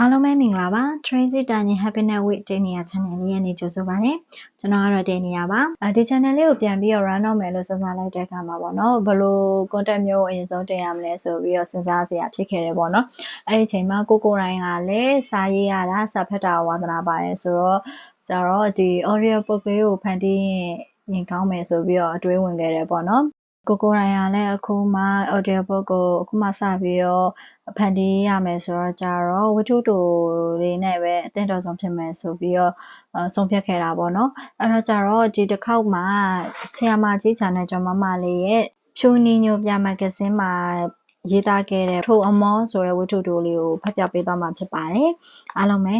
အားလုံးပဲမင်္ဂလာပါ Tracy Tanya Happiness Week တင်နေရ channel လေးရဲ့နေကြိုဆိုပါနဲ့ကျွန်တော်ကတော့တင်နေရပါအဲဒီ channel လေးကိုပြန်ပြီးတော့ run တော့မယ်လို့စဉ်းစားလိုက်တဲ့အခါမှာပေါ့နော်ဘယ်လို content မျိုးကိုအရင်ဆုံးတင်ရမလဲဆိုပြီးတော့စဉ်းစားစရာဖြစ်ခဲ့တယ်ပေါ့နော်အဲဒီအချိန်မှာကိုကိုတိုင်းကလည်းစာရေးရတာစာဖတ်တာဝါသနာပါတယ်ဆိုတော့ကျတော့ဒီ audio book လေးကိုဖန်တီးရင်ကောင်းမယ်ဆိုပြီးတော့အတွေးဝင်ခဲ့တယ်ပေါ့နော်ကိုကိုရိုင်ကလည်းအခုမှ audio book ကိုအခုမှစပြီးတော့ ဖန်တီးရမယ်ဆိုတော့ကြတော့ဝတ္ထုတူလေးနဲ့ပဲအသင့်တော်ဆုံးဖြစ်မယ်ဆိုပြီးတော့ဆုံးဖြတ်ခဲ့တာပေါ့နော်အဲ့တော့ကြတော့ဒီတစ်ခေါက်မှာဆရာမကြီး channel ကျော်မမလေးရဲ့ဖြူနီညိုပြမဂဇင်းမှာရေးသားခဲ့တဲ့ထိုအမောဆိုတဲ့ဝတ္ထုတူလေးကိုဖတ်ပြပေးသွားမှာဖြစ်ပါတယ်အားလုံးပဲ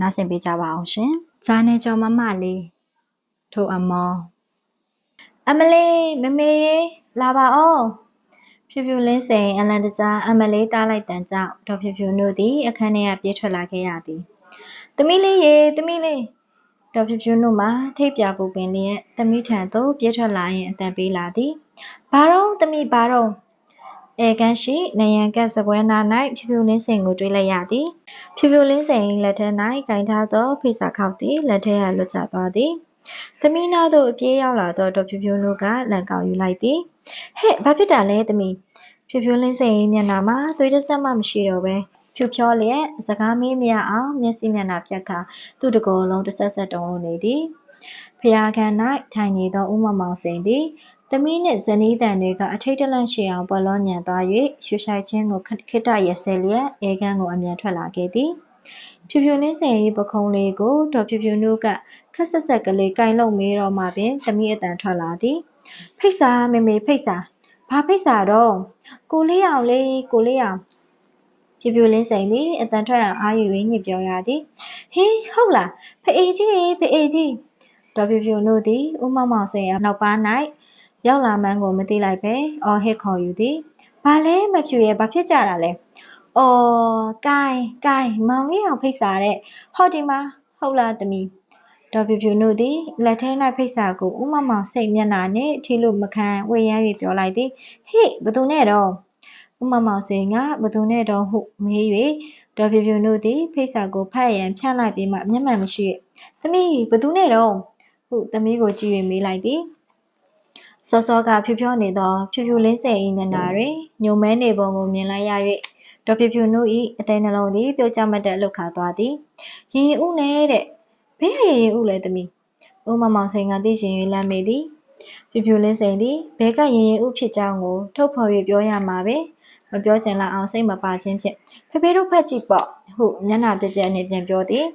နားဆင်ပေးကြပါအောင်ရှင် channel ကျော်မမလေးထိုအမောအမလေးမမေရေလာပါအောင် ဖြူဖြူလင်းစိန်အလန်တကြားအမလေးတားလိုက်တန်ကြောင့်ဒေါ်ဖြူဖြူတို့သည်အခန်းထဲကပြေးထွက်လာခဲ့ရသည်။သမီးလေးရေသမီးလေးဒေါ်ဖြူဖြူတို့မှထိတ်ပြပူပင်လျက်သမီးထံသို့ပြေးထွက်လာရင်အတန်ပေးလာသည်။ဘာတော့သမီးဘာတော့အဲကန်းရှိနယံကက်စပွဲနာ၌ဖြူဖြူလင်းစိန်ကိုတွေးလိုက်ရသည်။ဖြူဖြူလင်းစိန်လက်ထဲ၌ကင်ထားသောဖိစာခောက်သည်လက်ထဲကလွတ်ကျသွားသည်။သမီးနာတို့အပြေးရောက်လာသောဒေါ်ဖြူဖြူတို့ကလန်ကောက်ယူလိုက်သည်။ ဟဲ့ဘာဖြစ်တာလဲသမီးဖြူဖြူလင်းစိန်မျက်နှာမှာသွေးတစ်စက်မှမရှိတော့ပဲဖြူဖြောလျက်စကားမေးမရအောင်မျက်စိမျက်နှာပြတ်ခါသူ့တကောလုံးတစ်ဆက်ဆက်တုံးလို့နေသည်ဖျားခန်း၌ထိုင်နေသောဦးမမောင်စိန်သည်သမီးနှင့်ဇနီးတန်တွေကအထိတ်တလန့်ရှိအောင်ပွဲလောညံသွား၍ရွှေရှိုက်ချင်းကိုခိတရဆဲလျက်အေကန်းကိုအမြန်ထွက်လာခဲ့သည်ဖြူဖြူလင်းစိန်၏ပခုံးလေးကိုဒေါ်ဖြူဖြူနုကခက်ဆက်ဆက်ကလေးကင်လုံမေးတော့မှပင်သမီးအတန်ထွက်လာသည် ဖိတ်စာမေမေဖိတ်စာဘာဖိတ်စာတော့ကိုလေးအောင်လေးကိုလေးအောင်ပြပြလင်းစိန်သည်အတန်ထွက်အောင်အာယူရင်းညစ်ပြောရသည်ဟေးဟုတ်လားဖအေးကြီးဖအေးကြီးဒေါ်ပြပြတို့သည်ဦးမောင်မောင်စိန်နောက်ပါ၌ရောက်လာမှန်းကိုမသိလိုက်ပဲအော်ဟစ်ခေါ်ယူသည်ဘာလဲမဖြူရဲ့ဘာဖြစ်ကြတာလဲအော်ကိုင်းကိုင်းမောင်လေးအောင်ဖိတ်စာတဲ့ဟောဒီမှာဟုတ်လားတမီး ဒေါ်ပြပြနုသည်လက်ထဲ၌ဖိတ်စာကိုဥမမောင်စိတ်မျက်နှာနှင့်ထီလို့မခံဝေရမ်း၍ပြောလိုက်သည်ဟေ့ဘသူနဲ့တော့ဥမမောင်စိန်ကဘသူနဲ့တော့ဟုမေး၍ဒေါ်ပြပြနုသည်ဖိတ်စာကိုဖတ်ရန်ဖြန့်လိုက်ပြီးမှမျက်မှန်မရှိ၍သမီးဘသူနဲ့တော့ဟုသမီးကိုကြည့်၍မေးလိုက်သည်စောစောကဖြူဖြောနေသောဖြူဖြူလင်းစိန်၏မျက်နှာတွင်ညုံမဲနေပုံကိုမြင်လိုက်ရ၍ဒေါ်ပြပြနု၏အသေးနှလုံးသည်ပြုတ်ကျမတ်တဲ့အလုခါသွားသည်ရင်ရင်ဦးနဲ့တဲ့ ဘဲဟရင်ရင်ဥလဲသမီးဦးမမောင်စိန်ကသိရှင်၍လမ်းမေးသည်ဖြူဖြူလင်းစိန်သည်ဘဲကရင်ရင်ဥဖြစ်ကြောင်းကိုထုတ်ဖော်၍ပြောရမှာပဲမပြောချင်လောက်အောင်စိတ်မပါခြင်းဖြင့်ဖေဖေတို့ဖတ်ကြည့်ပေါ့ဟုမျက်နှာပြပြနဲ့ပြန်ပြောသည်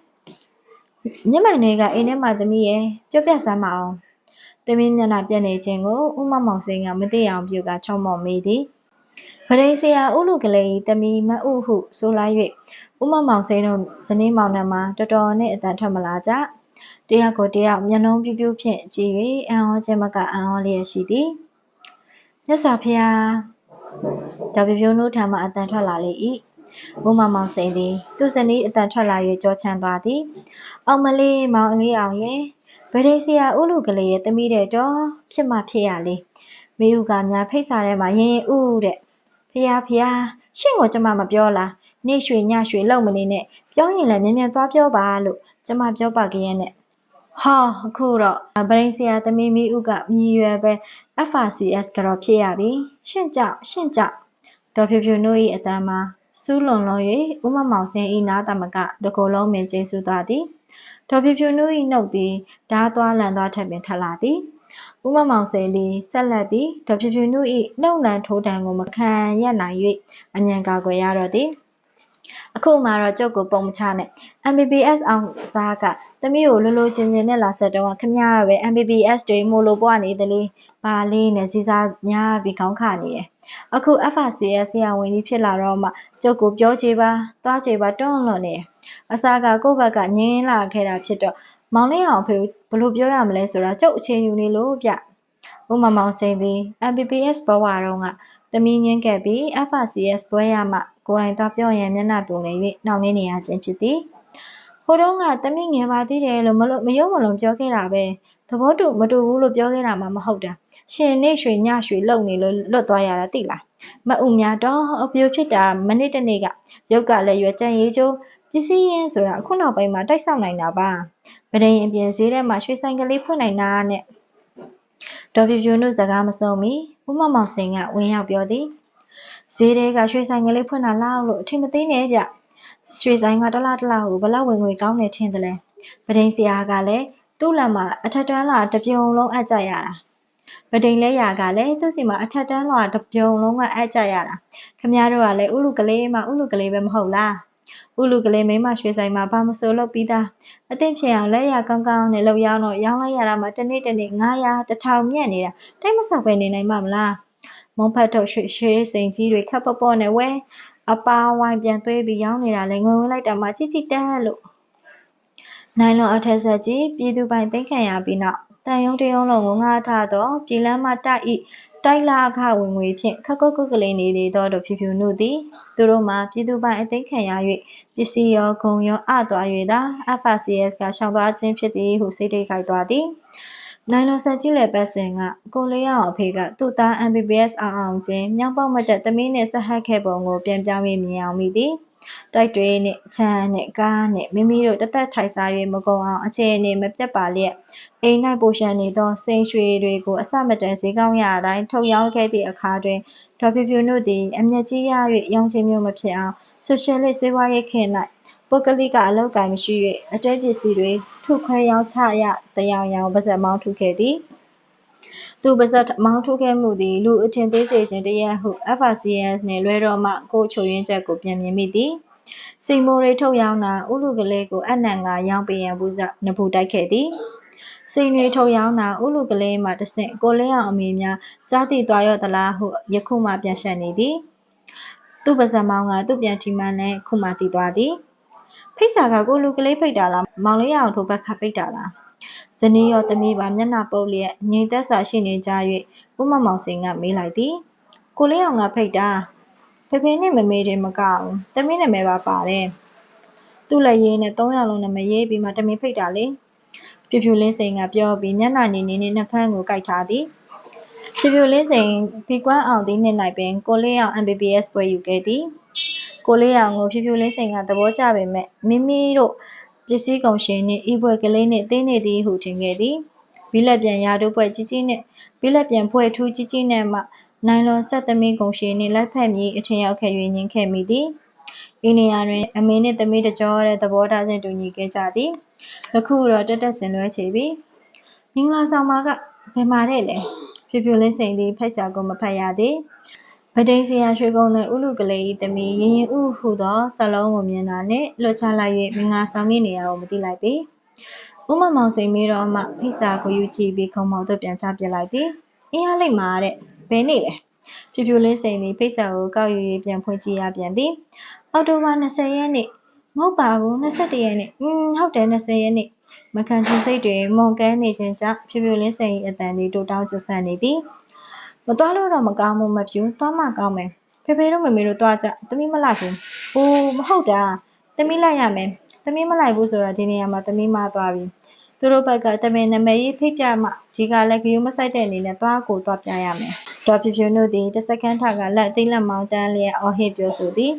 မျက်မှန်တွေကအိမ်ထဲမှာသမီးရဲ့ပြပြစမ်းမအောင်သမီးမျက်နှာပြက်နေခြင်းကိုဦးမမောင်စိန်ကမသိအောင်ပြုကချုံမော်မေးသည်ဗရိန်ဆရာဥလူကလေးတမီမအုဟုဆိုလိုက်၍ ဦးမမောင်စိန်တို့ဇနီးမောင်နှံမှာတော်တော်နဲ့အတန်ထွက်မလာကြတယောက်ကိုတယောက်မျက်လုံးပြူးပြူးဖြင့်ကြည့်၍အံ့ဩခြင်းမကအံ့ဩလျက်ရှိသည်မြတ်စွာဘုရားဒါပြပြိုးနိုးထံမှအတန်ထွက်လာလေ၏ဦးမမောင်စိန်သည်သူ့ဇနီးအတန်ထွက်လာ၍ကြောချမ်းသွားသည်အောင်မလေးမောင်လေးအောင်ရဲ့ဗရေစီယာဦးလူကလေးရဲ့တမိတဲ့တော့ဖြစ်မှဖြစ်ရလေမေဦးကများဖိတ်စာထဲမှာရင်ရင်ဥတဲ့ဖះဖះရှင့်ကိုကျမမပြောလား နေရွှေညရွှေလုံမနေနဲ့ပြောရင်လည်းမြန်မြန်သွားပြောပါလို့ကျမပြောပါကြရဲ့နဲ့ဟာအခုတော့ဗရိန်ဆရာသမီးမီဦးကမြည်ရွယ်ပဲ FRCS ကတော့ဖြစ်ရပြီရှင့်ကြောက်ရှင့်ကြောက်ဒေါ်ဖြူဖြူတို့၏အတန်းမှာစူးလွန်လွန်၍ဦးမမောင်စင်းဤနာသမကတကိုယ်လုံးမင်ကျေးဇူးသွားသည်ဒေါ်ဖြူဖြူတို့၏နှုတ်သည်ဓားသွားလန်သွားထပ်ပင်ထက်လာသည်ဦးမမောင်စိန်သည်ဆက်လက်ပြီးဒေါ်ဖြူဖြူတို့၏နှုတ်နံထိုးတံကိုမခံရနိုင်၍အញ្ញံကာကွယ်ရတော့သည် အခုမှတော့ကျုပ်ကိုပုံမချနဲ့ MBBS အောင်စားကသမီးကိုလိုလိုချင်းချင်းနဲ့လာဆက်တော့ခမရပဲ MBBS တွေမို့လို့ပွားနေတယ်လေဘာလေးနဲ့စီစားများပြီးခေါင်းခနေတယ်အခု FRCS ဆရာဝန်ကြီးဖြစ်လာတော့မှကျုပ်ကိုပြောချေပါသွားချေပါတွန်းလွန်နေအစားကကိုယ့်ဘက်ကငင်းလာခဲ့တာဖြစ်တော့မောင်လေးအောင်ဖေဘလို့ပြောရမလဲဆိုတာကျုပ်အချိန်ယူနေလို့ဗျဥမမောင်စိန်ပြီး MBBS ဘဝတော့က သမီးငင်းခဲ့ပြီး FRCS ပွဲရမှကိုယ်တိုင်သွားပြောရင်မျက်နှာပြုံနေ၍နှောင့်နှင်းနေရခြင်းဖြစ်သည်ဟိုတုန်းကသမီးငယ်ပါသေးတယ်လို့မလို့မယုံမလုံးပြောခဲ့တာပဲသဘောတူမတူဘူးလို့ပြောခဲ့တာမှမဟုတ်တာရှင်နေရွှေညရွှေလုံနေလို့လွတ်သွားရတာသိလားမအုံများတော့အပြိုဖြစ်တာမနစ်တနေ့ကရုပ်ကလည်းရွယ်ကြံရေးကျိုးပစ္စည်းရင်းဆိုတာအခုနောက်ပိုင်းမှာတိုက်ဆောက်နိုင်တာပါပဒိန်အပြင်ဈေးထဲမှာရွှေဆိုင်ကလေးဖွင့်နိုင်တာနဲ့ဒေါ်ပြပြတို့စကားမဆုံးမီ ဦးမမောင်စိန်ကဝင်ရောက်ပြောသည်ဈေးထဲကရွှေဆိုင်ကလေးဖွင့်တာလောက်လို့အထင်မသေးနဲ့ဗျရွှေဆိုင်ကတလားတလားကိုဘလောက်ဝင်ငွေကောင်းနေထင်တယ်လဲပဒိန်ဆရာကလည်းသူ့လက်မှာအထက်တန်းလာတစ်ပြုံလုံးအပ်ကြရတာပဒိန်လဲရာကလည်းသူ့စီမှာအထက်တန်းလာတစ်ပြုံလုံးကအပ်ကြရတာခမများတို့ကလည်းဥလူကလေးမှဥလူကလေးပဲမဟုတ်လား ဥလူကလေးမိမရွှေဆိုင်မှာဘာမဆိုလုပ်ပြီးသားအသိဖြစ်အောင်လက်ရကောင်းကောင်းနဲ့လှုပ်ရောင်းတော့ရောင်းလိုက်ရတာမှတစ်နေ့တစ်နေ့900 1000မြတ်နေတာတိတ်မဆောက်ပဲနေနိုင်မှာမလားမုံဖတ်ထုတ်ရွှေရွှေစိန်ကြီးတွေခပ်ပေါ့ပေါ့နဲ့ဝဲအပါဝိုင်းပြန်သွေးပြီးရောင်းနေတာလေငွေဝင်လိုက်တာမှကြည့်ကြည့်တက်လို့နိုင်လွန်အထက်ဆက်ကြီးပြည်သူပိုင်သိမ်းခံရပြီးနောက်တန်ယုံတယုံလုံးကိုငှားထားတော့ပြည်လမ်းမတိုက်ဤ တိုက်လာအခဝင်ငွေဖြင့်ခက်ကုတ်ကုတ်ကလေးနေလေတော့တို့ဖြူဖြူနုသည်သူတို့မှာပြည်သူပိုင်အသိခံရ၍ပစ္စည်းရောဂုံရောအသွား၍သာ FCS ကရှောင်သွားခြင်းဖြစ်သည်ဟုစိတ်ထိတ်ခိုက်သွားသည် နိုင်လွန်ဆက်ကြီးလေပတ်စင်ကကိုလေးအောင်အဖေကသူ့သား MBBS အောင်အောင်ချင်းမြောက်ပေါက်မတက်သမီးနဲ့ဆက်ဟက်ခဲ့ပုံကိုပြန်ပြောင်းပြီးမြင်အောင်မိသည်တိုက်တွေနဲ့ချမ်းနဲ့ကားနဲ့မိမိတို့တသက်ထိုင်စား၍မကုန်အောင်အခြေအနေမပြတ်ပါလျက်အိမ်၌ပိုရှန်နေသောစိန်ရွှေတွေကိုအစမတန်ဈေးကောင်းရတိုင်းထုတ်ရောင်းခဲ့သည့်အခါတွင်ဒေါ်ဖြူဖြူတို့သည်အမျက်ကြီးရ၍ရောင်းခြင်းမျိုးမဖြစ်အောင်ဆိုရှယ်လစ်စေဝါရေးခေတ်၌ ပုဂ္ဂလိကအလောက်ကိုင်မရှိ၍အတဲပစ္စည်းတွေထုခွဲရောင်းချရတရားရောင်ပါဇက်မောင်းထုခဲ့သည်သူပါဇက်မောင်းထုခဲ့မှုသည်လူအထင်သေးစေခြင်းတရက်ဟု FRCS နှင့်လွဲတော့မှကိုချိုရင်းချက်ကိုပြန်မြင်မိသည်စိန်မိုးတွေထုတ်ရောင်းတာဥလူကလေးကိုအနံ့ကရောင်းပေးရန်ဘူးစနဖူတိုက်ခဲ့သည်စိန်တွေထုတ်ရောင်းတာဥလူကလေးမှတဆင့်ကိုလင်းအောင်အမေများကြားသိသွားရော့သလားဟုယခုမှပြန်ရှက်နေသည်သူ့ပါဇက်မောင်းကသူ့ပြန်ထီမှန်းနဲ့ခုမှတည်သွားသည် ဖိတ်စာကကိုလူကလေးဖိတ်တာလားမောင်လေးရအောင်ထိုးဘက်ခဖိတ်တာလားဇနီးရောသမီးပါမျက်နှာပုတ်လျက်ငြိမ်သက်စွာရှိနေကြ၍ဦးမမောင်စိန်ကမေးလိုက်သည်ကိုလေးအောင်ကဖိတ်တာဖေဖေနဲ့မမေတင်မကဘူးသမီးနာမည်ပါပါတယ်သူ့လည်းရေးနဲ့၃ယောက်လုံးနာမည်ရေးပြီးမှတမင်ဖိတ်တာလေပြပြလင်းစိန်ကပြောပြီးမျက်နှာနေနေနဲ့နှကန်းကိုကိုက်ထားသည်ပြပြလင်းစိန်ဖီကွမ်းအောင်သည်နှစ်၌ပင်ကိုလေးအောင် MBBS ပွဲယူခဲ့သည် ကိုလေးအောင်ကိုဖြူဖြူလေးစိန်ကသဘောကျပေမဲ့မိမိတို့ပစ္စည်းကုန်ရှင်နှင့်ဤဘွယ်ကလေးနှင့်တင်းနေသည်ဟုထင်ခဲ့သည်ဘီလက်ပြန်ရာတို့ဘွယ်ကြီးကြီးနှင့်ဘီလက်ပြန်ဘွယ်ထူးကြီးကြီးနှင့်မှနိုင်လွန်ဆက်သမီးကုန်ရှင်နှင့်လက်ဖက်မြည်အထင်ရောက်ခဲ့၍ညင်ခဲ့မိသည်ဤနေရာတွင်အမေနှင့်သမီးတကြောတဲ့သဘောထားချင်းတူညီခဲ့ကြသည်ယခုတော့တက်တက်ဆင်လွဲချေပြီမင်္ဂလာဆောင်မှာကဘယ်မှာတဲ့လဲဖြူဖြူလင်းစိန်သည်ဖိတ်စာကိုမဖတ်ရသည် ဗဒိန်စရာရွှေကုန်းတဲ့ဥလူကလေး၏သမီးရင်ရင်ဥဟုသောဆလုံးကိုမြင်တာနှင့်လွတ်ချလိုက်၍မင်္ဂလာဆောင်နေရကိုမသိလိုက်ပေဥမမောင်စိန်မေးတော့မှဖိတ်စာကိုယူကြည့်ပြီးခုံမောင်တို့ပြန်ချပြလိုက်သည်အင်းအားလိမ့်မာတဲ့ဘယ်နေလဲဖြူဖြူလေးစိန်သည်ဖိတ်စာကိုကောက်ယူ၍ပြန်ဖွင့်ကြည့်ရပြန်သည်အော်တိုဘာ20ရက်နေ့မဟုတ်ပါဘူး21ရက်နေ့อืมဟုတ်တယ်20ရက်နေ့မခံချင်စိတ်တွေမုန်ကန်းနေခြင်းကြောင့်ဖြူဖြူလေးစိန်၏အတန်သည်တိုးတောင်းကျွဆန်နေသည် မသွားလို့တော့မကောင်းဘူးမဖြူသွားမှကောင်းမယ်ဖေဖေတို့မမေတို့သွားကြသမီးမလိုက်ဘူးအိုးမဟုတ်တာသမီးလိုက်ရမယ်သမီးမလိုက်ဘူးဆိုတော့ဒီနေရာမှာသမီးမသွားပြီသူတို့ဘက်ကတမင်နမည်ရေးဖိတ်ပြမှဒီကလည်းဂယူမဆိုင်တဲ့အနေနဲ့သွားကိုသွားပြရမယ်ဒေါ်ဖြူဖြူတို့သည်တစ်စက္ကန့်ထကလက်သိလက်မောင်းတန်းလျက်အော်ဟစ်ပြောဆိုသည်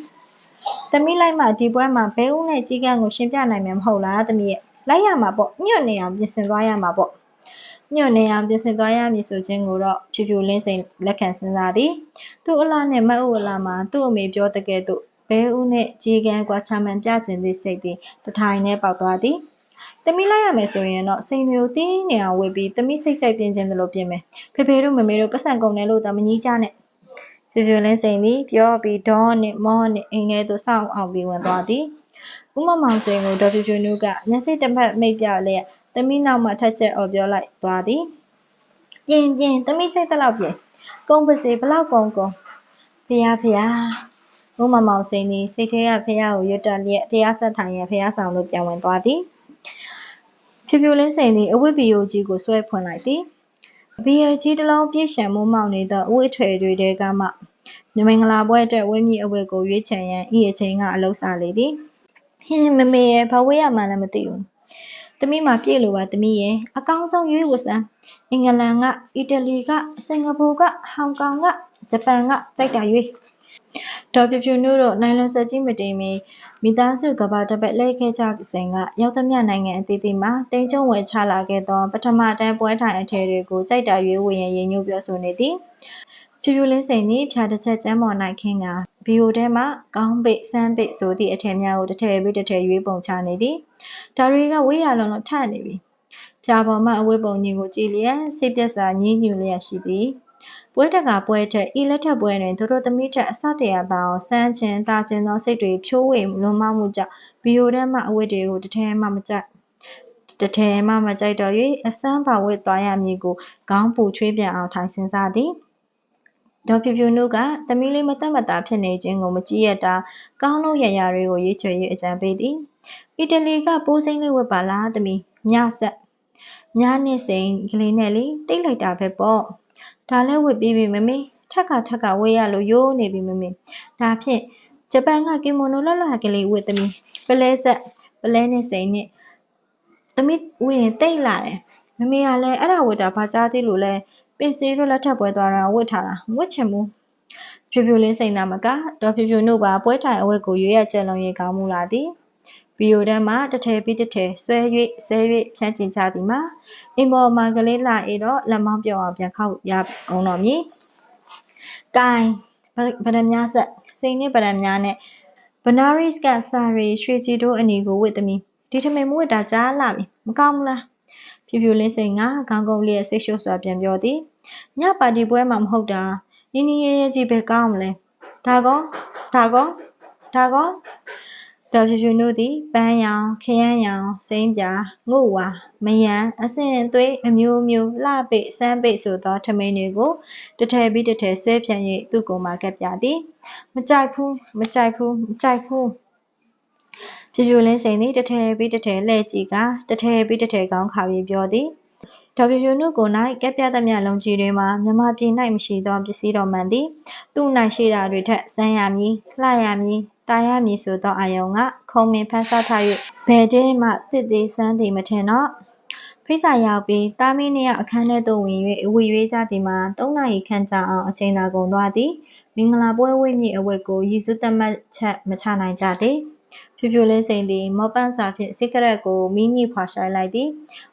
သမီးလိုက်မှဒီပွဲမှာဘဲဦးနဲ့ကြီးကန်းကိုရှင်းပြနိုင်မှာမဟုတ်လားသမီးရဲ့လိုက်ရမှာပေါ့ညွတ်နေအောင်ပြင်ဆင်သွားရမှာပေါ့ ညွန့်နေအောင်ပြင်ဆင်သွားရမည်ဆိုခြင်းကိုတော့ဖြူဖြူလင်းစိန်လက်ခံစဉ်းစားသည်သူ့အလားနဲ့မအုပ်အလားမှာသူ့အမေပြောတကယ်တော့ဘဲဦးနဲ့ကြီးကန်းကွာချမှန်ပြခြင်းသည့်စိတ်သည်တထိုင်နဲ့ပေါက်သွားသည်တမီလိုက်ရမယ်ဆိုရင်တော့စိန်မျိုးတင်းနေအောင်ဝေပြီးတမီစိတ်ကြိုက်ပြင်ခြင်းသလိုပြင်မယ်ဖေဖေတို့မမေတို့ပတ်စံကုန်တယ်လို့တမကြီးကြနဲ့ဖြူဖြူလင်းစိန်သည်ပြောပြီးဒေါ်နဲ့မောနဲ့အိမ်ထဲသို့စောင့်အောင်ပြီးဝင်သွားသည်ဥမမောင်စိန်ကိုဒေါ်ဖြူဖြူနုကမျက်စိတစ်ဖက်မိတ်ပြလျက် သမီးနောက်မှထက်ချက်အော်ပြောလိုက်သွားသည်ပြင်ပြင်သမီးချိတ်တလောက်ပြင်ကုန်းပစေဘလောက်ကုန်းကုန်းဖះဖះဘုမမောင်စိန်သည်စိတ်ထဲကဖះကိုရွတ်တက်လျက်တရားဆက်ထိုင်ရန်ဖះဆောင်လို့ပြန်ဝင်သွားသည်ဖြူဖြူလင်းစိန်သည်အဝတ်ဘီယိုကြီးကိုဆွဲဖွင့်လိုက်သည်ဘီယိုကြီးတစ်လုံးပြည့်ရှံမိုးမောင်နေသောအဝတ်ထွေတွေတဲကမှမြမင်္ဂလာပွဲအတွက်ဝင်းမြအဝတ်ကိုရွေးချယ်ရန်ဤအချိန်ကအလုံးစားလေသည်ဟင်းမမေရဲ့ဘာဝေးရမှန်းလည်းမသိဘူး။ သမီးမှာပြည့်လို့ပါသမီးရဲ့အကောင်းဆုံးရွေးဝစမ်းအင်္ဂလန်ကအီတလီကစင်ကာပူကဟောင်ကောင်ကဂျပန်ကကြိုက်တာရွေးဒေါ်ပြပြနုတို့နိုင်လွန်ဆက်ကြီးမတင်မီမိသားစုကဘာတပက်လဲခဲ့ကြစဉ်ကရောက်သမျှနိုင်ငံအသီးသီးမှာတင်းကျုံဝယ်ချလာခဲ့သောပထမတန်းပွဲထိုင်အထည်တွေကိုကြိုက်တာရွေးဝယ်ရန်ရည်ညွှန်းပြောဆိုနေသည်ဖြူဖြူလင်းစိန်သည်ဖြာတစ်ချက်ကျမ်းပေါ်၌ခင်းက ဘီယိုထဲမှကောင်းပိတ်စမ်းပိတ်ဆိုသည့်အထည်များကိုတစ်ထည်ပြီးတစ်ထည်ရွေးပုံချနေသည်ဒါတွေကဝေးရလုံးလုံးထနေပြီဖြာပေါ်မှအဝတ်ပုံကြီးကိုကြည့်လျက်စိတ်ပြက်စာညှင်းညူလျက်ရှိသည်ပွဲတကပွဲထက်ဤလက်ထက်ပွဲတွင်သူတို့သမီးထက်အစတရာသာအောင်စမ်းခြင်းတာခြင်းသောစိတ်တွေဖြိုးဝေလွန်မမှုကြောင့်ဗီယိုထဲမှအဝတ်တွေကိုတစ်ထည်မှမကြိုက်တစ်ထည်မှမကြိုက်တော့၍အစမ်းပါဝတ်သွားရမည်ကိုခေါင်းပူချွေးပြန်အောင်ထိုင်စဉ်းစားသည် ဒေါ်ဖြူဖြူနုကသမီးလေးမသက်မသာဖြစ်နေခြင်းကိုမကြည့်ရတာကောင်းလို့ရရတွေကိုရွေးချယ်၍အကြံပေးသည်အီတလီကပိုးစိမ့်လေးဝတ်ပါလားသမီးညဆက်ညနှစ်စိန်ကလေးနဲ့လေတိတ်လိုက်တာပဲပေါ့ဒါလည်းဝတ်ပြီးပြီမမေထက်ကထက်ကဝေးရလို့ရိုးနေပြီမမေဒါဖြင့်ဂျပန်ကကီမိုနိုလှလှကလေးဝတ်သမီးပလဲဆက်ပလဲနဲ့စိန်နဲ့သမီးဝတ်ရင်တိတ်လာတယ်မမေကလည်းအဲ့ဒါဝတ်တာဘာကြားသေးလို့လဲ ပင်စီတို့လက်ထပ်ပွဲသွားတာဝတ်ထားတာဝတ်ချင်ဘူးဖြူဖြူလေးစိန်နာမကတော့ဖြူဖြူတို့ပါပွဲထိုင်အဝတ်ကိုရွေးရကြက်လုံးရင်ကောင်းမှုလာသည်ဗီယိုတန်းမှာတစ်ထည်ပြီးတစ်ထည်ဆွဲ၍ဆဲ၍ဖြန့်ကျင်ကြသည်မှာအင်ပေါ်မှာကလေးလာအေတော့လက်မောင်းပြောင်းအောင်ပြန်ခောက်ရအောင်တော်မည်။ကိုင်ဗဒများဆက်စိန်နဲ့ဗဒများနဲ့ဘနာရစ်ကစာရီရွှေချီတို့အနီကိုဝတ်သမီးဒီထမိန်မွေးတာကြားလာပြီမကောင်းဘူးလား ဖြူဖြူလေးစိန်ကခေါင်းကုန်းလေးရဲ့စိတ်ရှုပ်စွာပြန်ပြောသည်ညပါတီပွဲမှာမဟုတ်တာနီးနီးရဲရဲကြီးပဲကောင်းမလဲဒါကောဒါကောဒါကောဒေါ်ဖြူဖြူတို့သည်ပန်းရောင်ခရမ်းရောင်စိမ့်ပြငုတ်ဝါမယံအစင်သွေးအမျိုးမျိုးလှပိတ်စမ်းပိတ်ဆိုသောထမိန်တွေကိုတစ်ထည်ပြီးတစ်ထည်ဆွဲဖြန့်၍သူ့ကိုယ်မှာကပ်ပြသည်မကြိုက်ဘူးမကြိုက်ဘူးမကြိုက်ဘူး ဖြူဖြူလင်းစိန်သည်တစ်ထည်ပြီးတစ်ထည်လှဲ့ကြည့်ကတစ်ထည်ပြီးတစ်ထည်ကောင်းခါပြီးပြောသည်ဒေါ်ဖြူဖြူနုကို၌ကက်ပြသမျှလုံးကြီးတွေမှာမြမပြည်၌မရှိသောပစ္စည်းတော်မှန်သည်သူ့၌ရှိတာတွေထက်စမ်းရမည်လှရမည်တာရမည်ဆိုသောအာယုံကခုံမင်ဖန်ဆထား၍ဘယ်တဲမှတစ်သေးစမ်းသည်မထင်တော့ဖိစာရောက်ပြီးတာမီးနှစ်ယောက်အခန်းထဲသို့ဝင်၍အဝီရွေးကြသည်မှာ၃နာရီခန့်ကြာအောင်အချိန်သာကုန်သွားသည်မင်္ဂလာပွဲဝိမ့်အဝတ်ကိုရည်စူးသက်မှတ်ချက်မချနိုင်ကြသည် ဖြူဖြူလေးစိန်သည်မောပန်းစွာဖြင့်စိကရက်ကိုမိညိဖွာရှိုင်းလိုက်သည်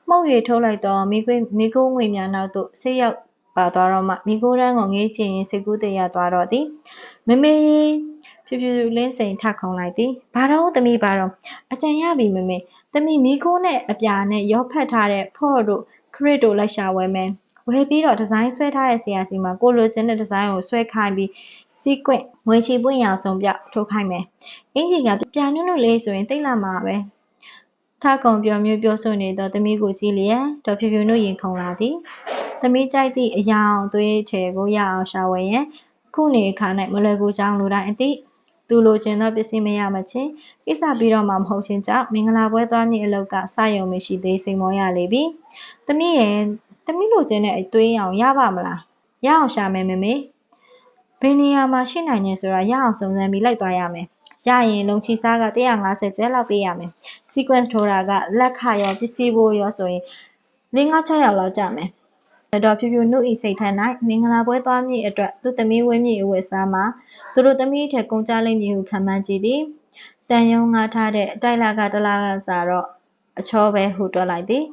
မှုတ်၍ထုတ်လိုက်သောမိကွေးမိကိုးငွေများနောက်သို့ဆေးရောက်ပါသွားတော့မှမိကိုးတန်းကိုငေးချင်ရင်စိတ်ကူးတရသွားတော့သည်မမေဖြူဖြူလင်းစိန်ထခုံလိုက်သည်ဘာတော့သမီးဘာတော့အကြံရပြီမမေသမီးမိကိုးနဲ့အပြာနဲ့ရောဖတ်ထားတဲ့ဖော့တို့ခရစ်တို့လိုက်ရှာဝဲမယ်ဝယ်ပြီးတော့ဒီဇိုင်းဆွဲထားတဲ့ဆရာစီမှာကိုလိုချင်တဲ့ဒီဇိုင်းကိုဆွဲခိုင်းပြီး စီးကွင့်ငွေချီပွင့်ရအောင်ဆုံးပြထိုးခိုင်းမယ်အင်ဂျီကပြနုနုလေးဆိုရင်တိတ်လာမှာပဲထကုံပြောမျိုးပြောဆိုနေတော့သမီးကိုကြည့်လျက်ဒေါ်ဖြူဖြူတို့ရင်ခုန်လာသည်သမီးကြိုက်သည့်အယောင်သွေးချေကိုရအောင်ရှာဝယ်ရန်ခုနေခါ၌မလွယ်ကူကြောင်းလူတိုင်းအသည့်သူလိုချင်သောပစ္စည်းမရမချင်းကိစ္စပြီးတော့မှမဟုတ်ချင်းကြောင့်မင်္ဂလာပွဲသွားမည့်အလုပ်ကစယုံမရှိသေးစိန်မောရလေပြီ။သမီးရဲ့သမီးလိုချင်တဲ့အသွေးအောင်ရပါမလား။ရအောင်ရှာမယ်မမေ။ ဘယ်နေရာမှာရှိနိုင်နေဆိုတာရအောင်စုံစမ်းပြီးလိုက်သွားရမယ်။ရရင်လုံချီစားက150ကျဲလောက်ပေးရမယ်။ sequence ထိုးတာကလက်ခရောပစ္စည်းဘိုးရောဆိုရင်5-6ရောက်လောက်ကြမယ်။တော်ဖြူဖြူနှုတ်ဤစိတ်ထမ်း၌မင်္ဂလာပွဲသွားမည့်အတွက်သူသမီးဝင်းမြည်အဝတ်စားမှာသူတို့သမီးထက်ကုန်ကြလိမ့်မည်ဟုခံမှန်းကြည့်သည်တန်ယုံငါထားတဲ့အတိုက်လာကတလားကစားတော့အချောပဲဟုတွက်လိုက်သည်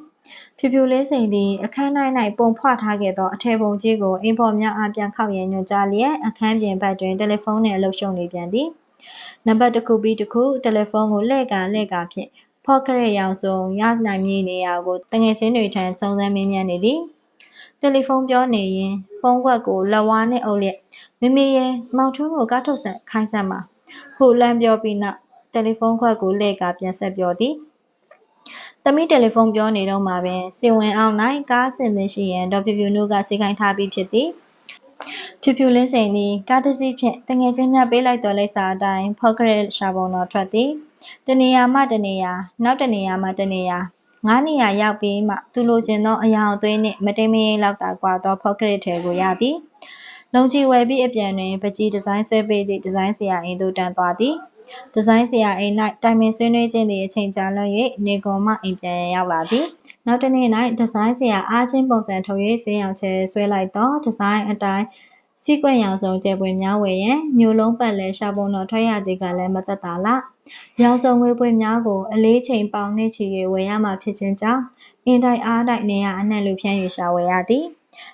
ဖြူဖြူလေးစိန်သည် အခန်း၌၌ပုံဖွထားခဲ့သောအထည်ပုံကြီးကိုအင်ဖော်များအားပြန်ခောက်ရန်ညွှန်ကြားလျက်အခန်းပြင်ဘက်တွင်တယ်လီဖုန်းနှင့်အလုပ်ရှုံနေပြန်သည်နံပါတ်တစ်ခုပြီးတစ်ခုတယ်လီဖုန်းကိုလှည့်ကလှည့်ကဖြင့်ဖော့ခရက်ရောင်စုံရနိုင်မည်နေရာကိုတငယ်ချင်းတွေထံစုံစမ်းမင်းမြန်းနေသည်တယ်လီဖုန်းပြောနေရင်ဖုန်းကွက်ကိုလက်ဝါးနဲ့အုပ်လျက်မမေရဲ့မောင်ထွန်းကိုကားထုတ်ဆက်ခိုင်းဆက်မှာဟုလမ်းပြောပြီးနောက်တယ်လီဖုန်းခွက်ကိုလှည့်ကပြန်ဆက်ပြောသည် သမီးတယ်လီဖုန်းပြောနေတော့မှပင်စီဝင်အောင်၌ကားစင်သင်းရှိရန်ဒေါ်ဖြူဖြူနို့ကစီခိုင်းထားပြီးဖြစ်သည်ဖြူဖြူလင်းစိန်သည်ကားတစ်စီးဖြင့်တငယ်ချင်းများပေးလိုက်တော်လိပ်စာအတိုင်းဖော့ကရက်ရှာပုံတော်ထွက်သည်တနေရာမှတနေရာနောက်တနေရာမှတနေရာငါးနေရာရောက်ပြီးမှသူလိုချင်သောအယောင်အသွေးနှင့်မတိမ်မယိမ်လောက်သာကွာသောဖော့ကရက်ထဲကိုရသည်လုံချီဝယ်ပြီးအပြန်တွင်ပကြီးဒီဇိုင်းဆွဲပေးသည့်ဒီဇိုင်းဆရာအိမ်သို့တန်းသွားသည် ဒီဇိုင်းဆရာအိမ်၌တိုင်ပင်ဆွေးနွေးခြင်းသည့်အချိန်ကြာလွန်၍နေကွန်မှအိမ်ပြန်ရောက်လာသည်နောက်တစ်နေ့၌ဒီဇိုင်းဆရာအားချင်းပုံစံထုတ်၍ဈေးအောင်ချဲဆွဲလိုက်သောဒီဇိုင်းအတိုင်းစီးကွက်ရောင်စုံကျဲပွေများဝယ်ရန်မြို့လုံးပတ်လဲရှာပုံတော်ထွက်ရသည်ကလည်းမသက်သာလားရောင်စုံငွေပွေများကိုအလေးချိန်ပေါင်နှင့်ချီ၍ဝယ်ရမှာဖြစ်ခြင်းကြောင့်အင်းတိုက်အားတိုက်နေရအနှံ့လူဖြန်း၍ရှာဝယ်ရသည်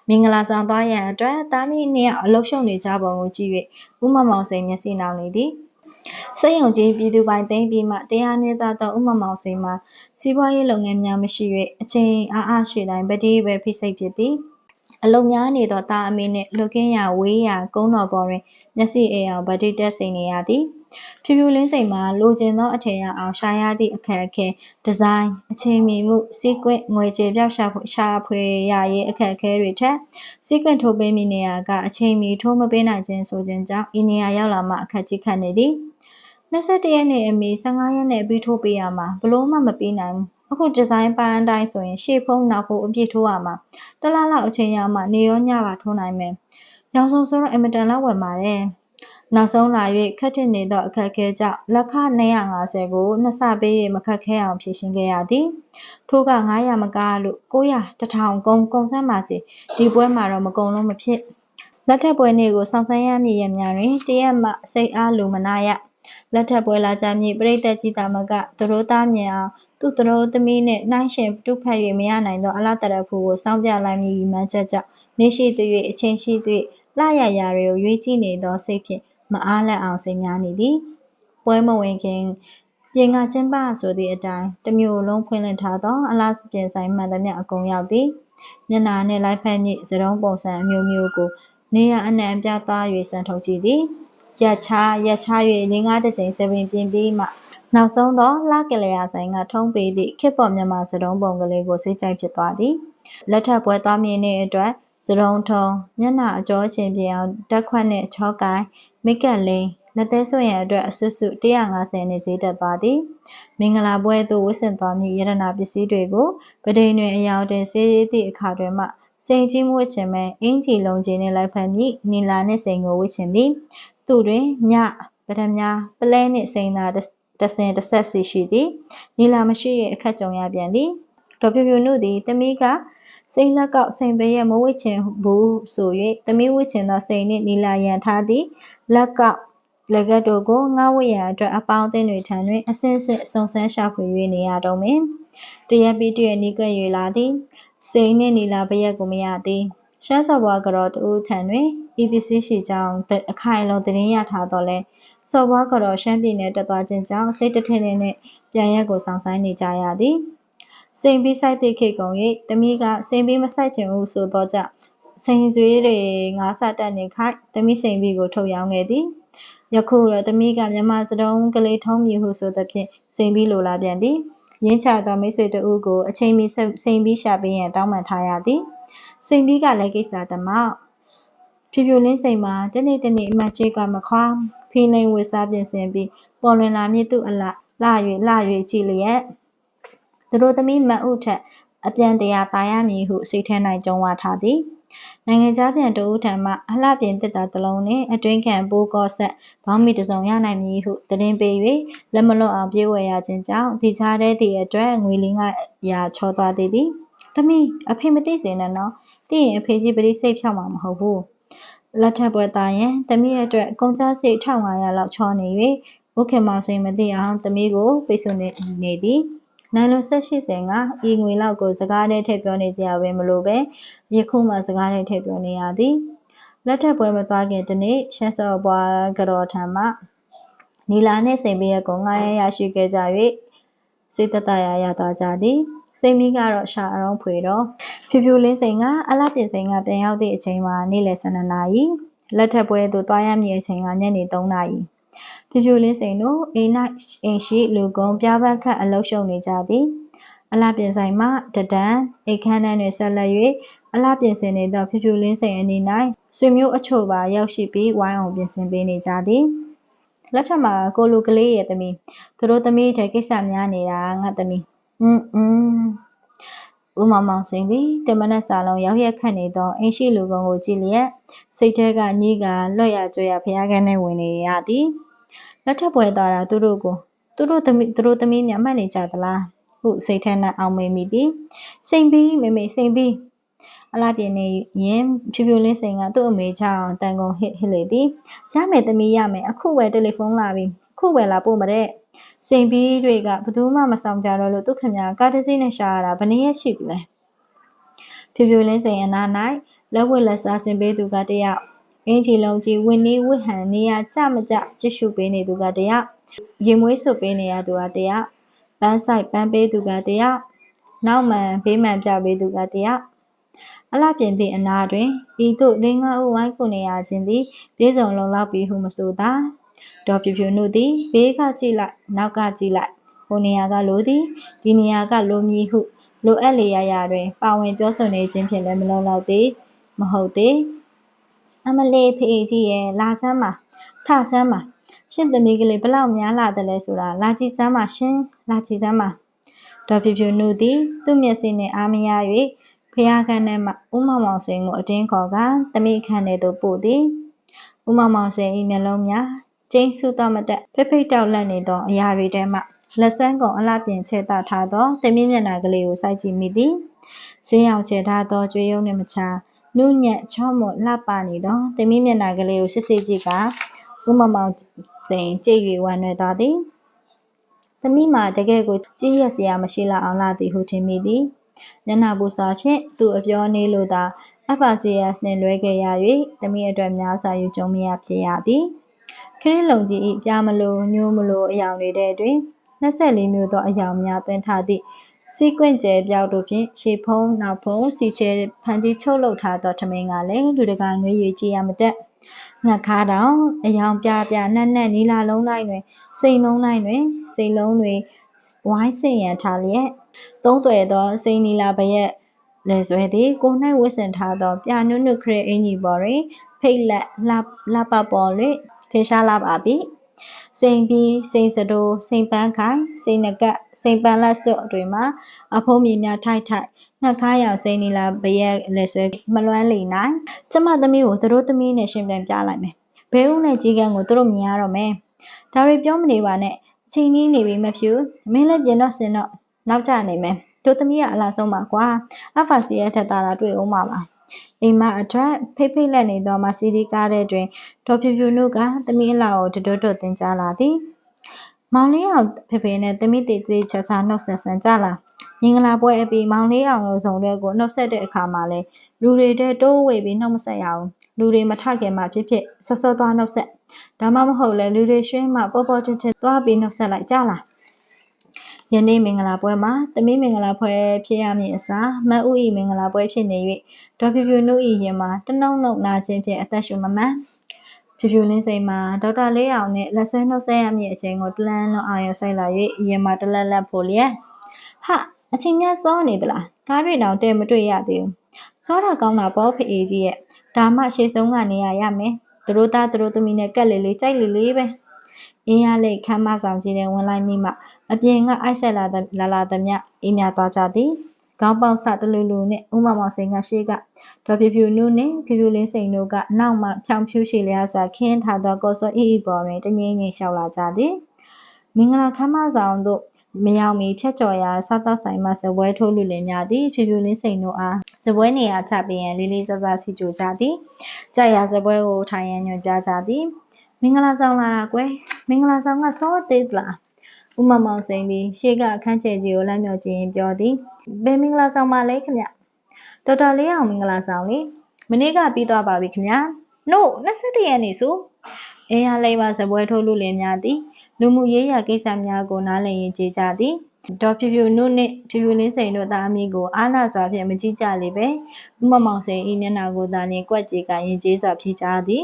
မင်္ဂလာဆောင်သွားရန်အတွက်တာမီနှစ်ယောက်အလုရှုံနေကြပုံကိုကြည့်၍ဦးမမောင်စိန်မျက်စိနှောင်နေသည် စိတ်ယုံကြည်ပြည်သူပိုင်သိမ်းပြီးမှတရားနေသားသောဥမမောင်စိန်မှာစီးပွားရေးလုပ်ငန်းများမရှိ၍အချိန်အားအားရှိတိုင်းပတိပဲဖိစိတ်ဖြစ်သည်အလုံများနေသောတာအမေနှင့်လူကင်းရဝေးရကုန်းတော်ပေါ်တွင်မျက်စိအိမ်အောင်ဗတိတက်စိန်နေရသည်ဖြူဖြူလင်းစိန်မှာလိုချင်သောအထည်ရအောင်ရှာရသည့်အခက်အခဲဒီဇိုင်းအချိန်မီမှုစီးကွင့်ငွေကြေးပြောက်ရှာဖွေရှာဖွေရရေးအခက်အခဲတွေထက်စီးကွင့်ထိုးပေးမိနေရကအချိန်မီထိုးမပေးနိုင်ခြင်းဆိုခြင်းကြောင့်ဤနေရာရောက်လာမှအခက်ကြီးခတ်နေသည် 21ရက်နေ့အမီ15ရက်နေ့ပြီးထိုးပေးရမှာဘလို့မှမပြီးနိုင်ဘူးအခုဒီဇိုင်းပန်းအတိုင်းဆိုရင်ရှေ့ဖုံးနောက်ဖုံးအပြည့်ထိုးရမှာတလားလောက်အချိန်ရမှနေရောညပါထိုးနိုင်မယ်ရောင်စုံဆိုတော့အင်မတန်လောက်ဝယ်ပါတယ်နောက်ဆုံးလာ၍ခက်ထစ်နေသောအခက်အခဲကြောင့်လက်ခ250ကိုနှစ်ဆပေး၍မခက်ခဲအောင်ဖြည့်ရှင်းခဲ့ရသည်ထိုးက900မကားလို့900 1000ကုန်ကုန်စမ်းပါစေဒီပွဲမှာတော့မကုန်လို့မဖြစ်လက်ထက်ပွဲနေ့ကိုဆောင်ဆန်းရမည်ရများတွင်တရက်မှစိတ်အားလိုမနာရ လက်ထက်ပွဲလာကြမည်ပြိတ္တကြီးတာမကသူတို့သားမြင်အောင်သူသူတို့သမီးနှင့်နှိုင်းရှင်တုဖက်၍မရနိုင်သောအလားတရဖူကိုစောင့်ပြလိုက်မည်မှန်းချက်ကြောင့်နေရှိသည်၍အချင်းရှိသည်လှရရာတွေကိုရွေးကြည့်နေသောစိတ်ဖြင့်မအားလက်အောင်စိတ်များနေသည်ပွဲမဝင်ခင်ပြင်ကကျင်းပဆိုသည့်အတိုင်းတမျိုးလုံးဖွင့်လှစ်ထားသောအလားပြင်ဆိုင်မှန်သမျှအကုန်ရောက်သည်မျက်နာနှင့်လိုက်ဖက်မည့်သရုံးပုံစံအမျိုးမျိုးကိုနေရအနှံ့ပြသ၍စံထုတ်ကြည့်သည် ရက်ချရက်ချ၍လင်းကားတစ်ချိန်စပင်ပြင်ပြီးမှနောက်ဆုံးတော့လှကလေးရဆိုင်ကထုံးပေးသည့်ခစ်ပေါ်မြန်မာစတုံးပုံကလေးကိုစိတ်ကြိုက်ဖြစ်သွားသည်လက်ထပ်ပွဲသွားမြင်တဲ့အတွက်စတုံးထုံမျက်နှာအကျော်ချင်းပြင်အောင်တက်ခွက်နဲ့ချောကိုင်းမိကက်လေးလက်သေးဆွရန်အတွက်အစွတ်စွ150နဲ့ဈေးတက်သွားသည်မင်္ဂလာပွဲသို့ဝတ်ဆင်သွားမည့်ရတနာပစ္စည်းတွေကိုပဒိန်တွင်အယောင်တင်ဆေးရည်သည့်အခါတွင်မှစိန်ကြီးမွေ့ချင်မဲ့အင်ကြီးလုံးချင်းနဲ့လိုက်ဖက်မည့်နီလာနှင့်စိန်ကိုဝတ်ချင်သည် သူတွင်ညပဒမြပလဲနှင့်စိန်သာတဆင်တဆက်စီရှိသည်နီလာမရှိရဲ့အခက်ကြုံရပြန်သည်ဒေါ်ပြပြနုသည်တမိကစိန်လက်ကောက်စိန်ပရဲ့မဝစ်ချင်ဘူးဆို၍တမိဝစ်ချင်သောစိန်နှင့်နီလာရန်ထားသည်လက်ကောက်လက်ကတို့ကိုငှားဝရန်အတွက်အပေါင်းအသင်းတွေထံတွင်အစင်းစစ်စုံစမ်းရှာဖွေ၍နေရတော့မင်တရက်ပြီးတရက်နီးကပ်၍လာသည်စိန်နှင့်နီလာပရက်ကိုမရသည်ရှမ်းစော်ဘွားကတော့တူထံတွင် ဤပစ္စည်းရှိကြောင်းအခိုင်အလုံသတင်းရထားတော့လဲစော်ဘွားကတော့ရှမ်းပြည်နယ်တက်သွားခြင်းကြောင့်စိတ်တထင်းနဲ့ပြန်ရက်ကိုဆောင်ဆိုင်နေကြရသည်စိန်ပြီးဆိုင်သည့်ခေကုံ၍တမိကစိန်ပြီးမဆိုင်ချင်ဘူးဆိုတော့ကြောင့်စိန်ဆွေးတွေငါးဆတက်နေခိုက်တမိစိန်ပြီးကိုထုတ်ရောင်းခဲ့သည်ယခုတော့တမိကမြမစတုံးကလေးထုံးမြူဟုဆိုသဖြင့်စိန်ပြီးလိုလာပြန်သည်ရင်းချသောမိတ်ဆွေတဦးကိုအချိန်မီစိန်ပြီးရှာပေးရန်တောင်းပန်ထားရသည်စိန်ပြီးကလည်းကိစ္စတမောက် ဖြူဖြူလင်းစိန်မှာတနေ့တနေ့အမတ်ကြီးကမခွာဖီလိန်ဝေစားပြင်ဆင်ပြီးပေါ်လွင်လာမည်သူအလလှ၍လှ၍ကြည်လျက်သူတို့သမီးမတ်ဥထက်အပြန်တရာတာရမည်ဟုစိတ်ထဲ၌ကြုံဝါထားသည်နိုင်ငံခြားပြန်တူထံမှအလှပြင်တစ်တာတစ်လုံးနှင့်အတွင်းခံပိုးကောဆက်ဘောင်းမီတစုံရနိုင်မည်ဟုသတင်းပေး၍လက်မလွတ်အောင်ပြေးဝယ်ရခြင်းကြောင့်ဒီချားတဲ့သည့်အတွက်ငွေလင်းကရာချောသွားသေးသည်။သမီးအဖေမသိစေနဲ့နော်။သိရင်အဖေကြီးပရိစိတ်ဖြောက်မှာမဟုတ်ဘူး။ လက်ထပ်ပွဲသားရင်သမီးရဲ့အတွက်ကုန်ကျစရိတ်1500လောက်ချောနေ၍ဥခင်မောင်စိန်မသိအောင်သမီးကိုပိတ်ဆို့နေနေသည်။နိုင်လွန်ဆက်ရှိစဉ်ကဤငွေလောက်ကိုစကားနဲ့ထည့်ပြောနေကြရပဲမလို့ပဲယခုမှစကားနဲ့ထည့်ပြောနေရသည်လက်ထက်ပွဲမသွားခင်တနေ့ရှမ်းစော်ဘွားကတော်ထံမှနီလာနှင့်စိန်ပေးရကိုငှားရရရှိခဲ့ကြ၍စိတ်တတရရသွားကြသည် စိန်မီကတော့ရှာအရုံးဖွေတော့ဖြူဖြူလေးစိန်ကအလှပြင်စိန်ကပြန်ရောက်သည့်အချိန်မှာနေ့လယ်12နာရီလက်ထက်ပွဲသို့သွားရမည့်အချိန်ကညနေ3နာရီဖြူဖြူလင်းစိန်တို့အိမ်၌အိမ်ရှိလူကုံပြားပတ်ခတ်အလုရှုံနေကြသည်အလားပြင်ဆိုင်မှတဒံအိတ်ခမ်းတန်းတွင်ဆက်လက်၍အလားပြင်ဆင်နေသောဖြူဖြူလင်းစိန်အနီး၌ဆွေမျိုးအချို့ပါရောက်ရှိပြီးဝိုင်းအောင်ပြင်ဆင်ပေးနေကြသည်လက်ထက်မှာကိုလူကလေးရဲ့သမီးသူတို့သမီးတဲ့ကိစ္စများနေတာငါသမီး อืมอืมဦးမောင်မောင်စိန်သည်တမနက်စာလုံးရောက်ရက်ခတ်နေသောအင်းရှိလူကောင်ကိုကြည့်လျက်စိတ်ထဲကညှိကလွတ်ရကြွရဖျားကန်းနဲ့ဝင်နေရသည်လက်ထပ်ပွဲသွားတာသူတို့ကိုသူတို့သမီးသူတို့သမီးများမှတ်နေကြသလားဟုစိတ်ထဲ၌အောင်မေးမိသည်စိန်ပြီးမေမေစိန်ပြီး အလားပြင်နေရင်ဖြူဖြူလေးစိန်ကသူ့အမေချအောင်တန်ကုန်ဟစ်ဟစ်လေသည်ရမယ်သမီးရမယ်အခုပဲတယ်လီဖုန်းလာပြီအခုပဲလာပို့မတဲ့ စိန်ပြီးတွေကဘယ်သူမှမဆောင်ကြတော့လို့သူခင်ဗျာကားတစ်စီးနဲ့ရှာရတာဘယ်နည်းရရှိပြီလဲဖြူဖြူလေးစိန်အနား၌လက်ဝတ်လက်စားဆင်ပေးသူကတယောက်အင်းကြီးလုံးကြီးဝင်းနီးဝတ်ဟန်နေရကြမကြကြည့်ရှုပေးနေသူကတယောက်ရင်မွေးဆွပေးနေရသူကတယောက်ပန်းဆိုင်ပန်းပေးသူကတယောက်နောက်မှန်ဘေးမှန်ပြပေးသူကတယောက်အလှပြင်သည့်အနာတွင်ဤသို့လင်းငါဥဝိုင်းခုနေရခြင်းသည်ပြေဆုံးလုံလောက်ပြီးဟုမဆိုသာ ဒေါ်ပြပြနုသည်ဘေးကကြည့်လိုက်နောက်ကကြည့်လိုက်ဟိုနေရာကလိုသည်ဒီနေရာကလိုမည်ဟုလိုအပ်လေရရာတွင် ပါဝင်ပြောဆိုနေခြင်းဖြင့်လည်းမလုံလောက်သည်မဟုတ်သေးအမလေးဖေကြီးရဲ့လာဆမ်းမှာထဆမ်းမှာရှင့်သမီးကလေးဘလောက်များလာတယ်လဲဆိုတာလာကြည့်စမ်းပါရှင်လာကြည့်စမ်းပါဒေါ်ဖြူဖြူနုသည်သူ့မျက်စိနှင့်အားမရ၍ဖျားခန်းထဲမှဦးမောင်မောင်စိန်ကိုအတင်းခေါ်ကသမီးခန်းထဲသို့ပို့သည်ဦးမောင်မောင်စိန်၏မျက်လုံးများ ကျင်းဆုသောမတက်ဖိဖိတောက်လက်နေသောအရာတွေထဲမှလက်စမ်းကုန်အလားပြင်ချဲတာထားသောသမီးမျက်နှာကလေးကိုစိုက်ကြည့်မိသည်ဈေးအောင်ချဲထားသောကြွေရုံနှင့်မချာနုညံ့ချောမွလှပနေသောသမီးမျက်နှာကလေးကိုစစ်စစ်ကြည့်ကဦးမောင်မောင်စိန်ကြိတ်၍ဝမ်းနည်းသွားသည်။သမီးမှာတကယ်ကိုကြည်ရက်စရာမရှိလောက်အောင်လာသည်ဟုထင်မိသည်။ညနာပူစာဖြင့်သူ့အပြောနေလို့သာ FRCS နှင့်လွဲခဲ့ရ၍သမီးအတွက်များစွာယူကြုံမရဖြစ်ရသည်။ ခရစ်လုံကြီး၏ပြာမလို့ညိုးမလို့အယောင်တွေတဲ့တွင်24မျိုးသောအယောင်များတွင်ထားသည့်စီကွင့်ကျဲပြောက်တို့ဖြင့်ရှေဖုံးနောက်ဖုံးစီချဲဖန်တီးချုပ်လုပ်ထားသောထမင်းကလည်းလူတကာငွေရည်ကြည်ရမတက်။ငှက်ခါတောင်အယောင်ပြပြနက်နက်နီလာလုံးလိုက်တွင်စိန်လုံးလိုက်တွင်စိန်လုံးတွေဝိုင်းစင်ရန်ထားလျက်သုံးသွယ်သောစိန်နီလာပရက်လဲဆွဲသည်ကို၌ဝတ်ဆင်ထားသောပြနုနုခရအင်ကြီးပေါ်တွင်ဖိတ်လက်လှလှပပေါ်၍ ထင်ရှားလာပါပြီစိန်ပြီးစိန်စတိုးစိန်ပန်းခိုင်စိန်နကတ်စိန်ပန်းလက်စွပ်တွေမှာအဖုံးမြင်များထိုက်ထိုက်ငှက်ခါရောင်စိန်နီလာဘရက်လက်ဆွဲမလွမ်းလိမ့်နိုင်ကျမသမီးကိုသူတို့သမီးနဲ့ရှင်ပြန်ပြလိုက်မယ်ဘဲဦးနဲ့ကြီးကန်းကိုသူတို့မြင်ရတော့မယ်ဒါတွေပြောမနေပါနဲ့အချိန်ကြီးနေပြီမဖြူမင်းလည်းပြင်တော့စင်တော့နောက်ကျနေမယ်တို့သမီးကအလားဆုံးပါကွာအဖာစီရဲ့ထက်တာတာတွေ့အောင်ပါပါ အိမ်မအတွက်ဖိတ်ဖိတ်လက်နေသောမစီဒီကားတဲ့တွင်ဒေါ်ဖြူဖြူတို့ကသမီးအလာကိုတတွတ်တွတ်တင်ကြလာသည်မောင်လေးအောင်ဖေဖေနဲ့သမီးတေတေချာချာနှုတ်ဆက်ဆန်ကြလာမင်္ဂလာပွဲအပြီးမောင်လေးအောင်လို့ဆောင်တဲ့ကိုနှုတ်ဆက်တဲ့အခါမှာလဲလူတွေတဲ့တိုးဝေပြီးနှုတ်မဆက်ရအောင်လူတွေမထခင်မှဖြစ်ဖြစ်ဆော့ဆော့သွားနှုတ်ဆက်ဒါမှမဟုတ်လဲလူတွေရွှင်းမှပေါ်ပေါ်တင်တင်သွားပြီးနှုတ်ဆက်လိုက်ကြလား ယနေ့မင်္ဂလာပွဲမှာသမီးမင်္ဂလာပွဲဖြစ်ရမည်အစားမတ်ဦးဤမင်္ဂလာပွဲဖြစ်နေ၍ဒေါ်ဖြူဖြူနုဤရင်မှာတနှုံနှုံနာခြင်းဖြင့်အသက်ရှူမမှန်ဖြူဖြူလင်းစိန်မှာဒေါက်တာလေးအောင်နဲ့လက်ဆွဲနှုတ်ဆက်ရမည့်အချိန်ကိုတလန်းလုံးအာရုံစိုက်လာ၍ရင်မှာတလက်လက်ဖို့လျက်ဟာအချိန်များစောနေသလားကားတွေတောင်တဲမတွေ့ရသေးဘူးစောတာကောင်းတာပေါ့ဖေအေးကြီးရဲ့ဒါမှရှေ့ဆုံးကနေရရမယ်သူတို့သားသူတို့သမီးနဲ့ကက်လေးလေးကြိုက်လေးလေးပဲအင်းရလိတ်ခမ်းမဆောင်ကြီးနဲ့ဝင်လိုက်မိမှ အပြင်ကအိုက်ဆက်လာလာလာသမျှအေးမြသွားကြသည်ခေါင်းပေါက်စတလူလူနဲ့ဥမမောင်စိန်ကရှေ့ကဒေါ်ဖြူဖြူနုနဲ့ဖြူဖြူလင်းစိန်တို့ကနောက်မှဖြောင်ဖြူရှည်လျားစွာခင်းထားသောကော်စောအီအီပေါ်တွင်တငိမ့်ငိမ့်လျှောက်လာကြသည်မင်္ဂလာခမ်းမဆောင်တို့မရောက်မီဖြတ်ကျော်ရာစားတော့ဆိုင်မှစပွဲထိုးလူလင်များသည်ဖြူဖြူလင်းစိန်တို့အားစပွဲနေရာချပြီးရင်လေးလေးစားစားစီကြိုကြသည်ကြာရာစပွဲကိုထိုင်ရန်ညွှန်ကြားကြသည်မင်္ဂလာဆောင်လာတာကွယ်မင်္ဂလာဆောင်ကစောသေးသလား ဥမမောင်စိန်သည်ရှေ့ကအခန်းကျဲကြီးကိုလမ်းမြော်ကြည့်ရင်ပြောသည်ဘယ်မင်္ဂလာဆောင်ပါလဲခင်ဗျဒေါက်တာလေးအောင်မင်္ဂလာဆောင်လေမနေ့ကပြီးသွားပါပြီခင်ဗျာနို့21ရက်နေ့ဆိုအေးရလေးပါစပွဲထိုးလူလင်များသည်လူမှုရေးရာကိစ္စများကိုနားလည်ရင်ကြည်ကြသည်ဒေါ်ဖြူဖြူနုနှင့်ဖြူဖြူလင်းစိန်တို့သားအမိကိုအားလာစွာဖြင့်မကြည့်ကြလေပဲဥမမောင်စိန်ဤမျက်နှာကိုသာနေကွက်ကြေကရင်ကျေးစွာဖြေချသည်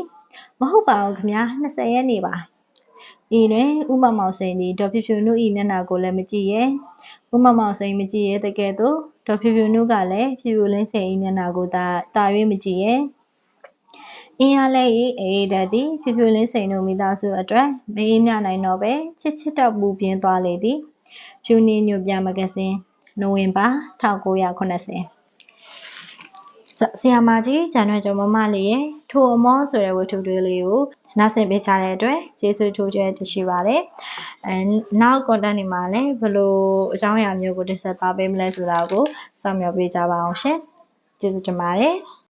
မဟုတ်ပါဘူးခင်ဗျာ20ရက်နေပါ ဤတွင်ဥမမောင်စိန်သည်ဒေါ်ဖြူဖြူနုဤမျက်နှာကိုလည်းမကြည့်ရဲ့ဥမမောင်စိန်မကြည့်ရဲ့တကယ်တော့ဒေါ်ဖြူဖြူနုကလည်းဖြူဖြူလင်းစိန်ဤမျက်နှာကိုသာတာ၍မကြည့်ရဲ့အင်းအားလဲဤအေးတဲ့သည်ဖြူဖြူလင်းစိန်တို့မိသားစုအတွက်မေးမြနိုင်တော့ပဲချစ်ချစ်တော့ပူပြင်းသွားလေသည်ဖြူနေညွပြမဂဇင်းနိုဝင်ဘာ1980ဆီယာမာကြီးဂျန်နွယ်ကျော်မမလေးရဲ့ထိုအမောဆိုတဲ့ဝတ္ထုတွေလေးကို နားဆင်ပေးချတဲ့အတွက်ကျေးဇူးထိုးကြတရှိပါတယ်အဲနောက် content တွေမှာလည်းဘယ်လိုအကြောင်းအရာမျိုးကိုတင်ဆက်သွားပေးမလဲဆိုတာကိုစောင့်မျှော်ပေးကြပါအောင်ရှင်ကျေးဇူးတင်ပါတယ်